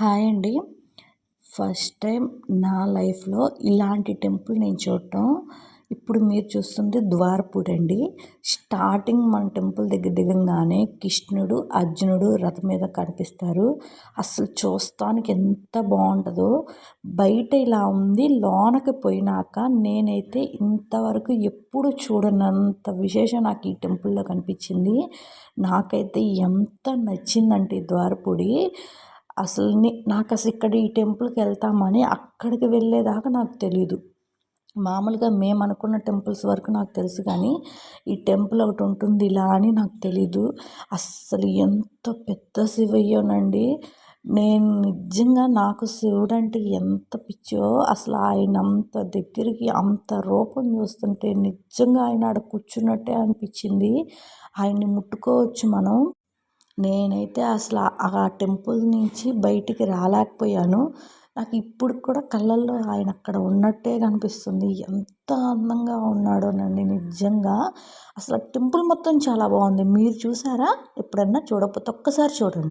Hi అండి. First time నా లైఫ్లో ఇలాంటి టెంపుల్ నేను చూడటం. ఇప్పుడు మీరు చూస్తుంది ద్వారపూడి అండి. స్టార్టింగ్ మన టెంపుల్ దగ్గర దిగంగానే కృష్ణుడు అర్జునుడు రథం మీద కనిపిస్తారు. అసలు చూస్తానికి ఎంత బాగుంటుందో. బయట ఇలా ఉంది లోనకి పోయినాక నేనైతే ఇంతవరకు ఎప్పుడు చూడనంత విశేషం నాకు ఈ టెంపుల్లో కనిపించింది. నాకైతే ఎంత నచ్చిందంటే ద్వారపూడి. అసలు నాకు అసలు ఇక్కడ ఈ టెంపుల్కి వెళ్తామని అక్కడికి వెళ్ళేదాకా నాకు తెలీదు. మామూలుగా మేము అనుకున్న టెంపుల్స్ వరకు నాకు తెలుసు కానీ ఈ టెంపుల్ ఒకటి ఉంటుంది ఇలా అని నాకు తెలీదు. అస్సలు ఎంత పెద్ద శివయ్యోనండి. నేను నిజంగా నాకు శివుడు అంటే ఎంత పిచ్చో అసలు ఆయన అంత దగ్గరికి అంత రూపం చూస్తుంటే నిజంగా ఆయన ఆడ కూర్చున్నట్టే అనిపించింది. ఆయన్ని ముట్టుకోవచ్చు మనం. నేనైతే అసలు ఆ టెంపుల్ నుంచి బయటికి రాలేకపోయాను. నాకు ఇప్పుడు కూడా కళ్ళల్లో ఆయన అక్కడ ఉన్నట్టే కనిపిస్తుంది. ఎంత అందంగా ఉన్నాడోనండి నిజంగా. అసలు టెంపుల్ మొత్తం చాలా బాగుంది. మీరు చూసారా? ఎప్పుడన్నా చూడకపోతే ఒక్కసారి చూడండి.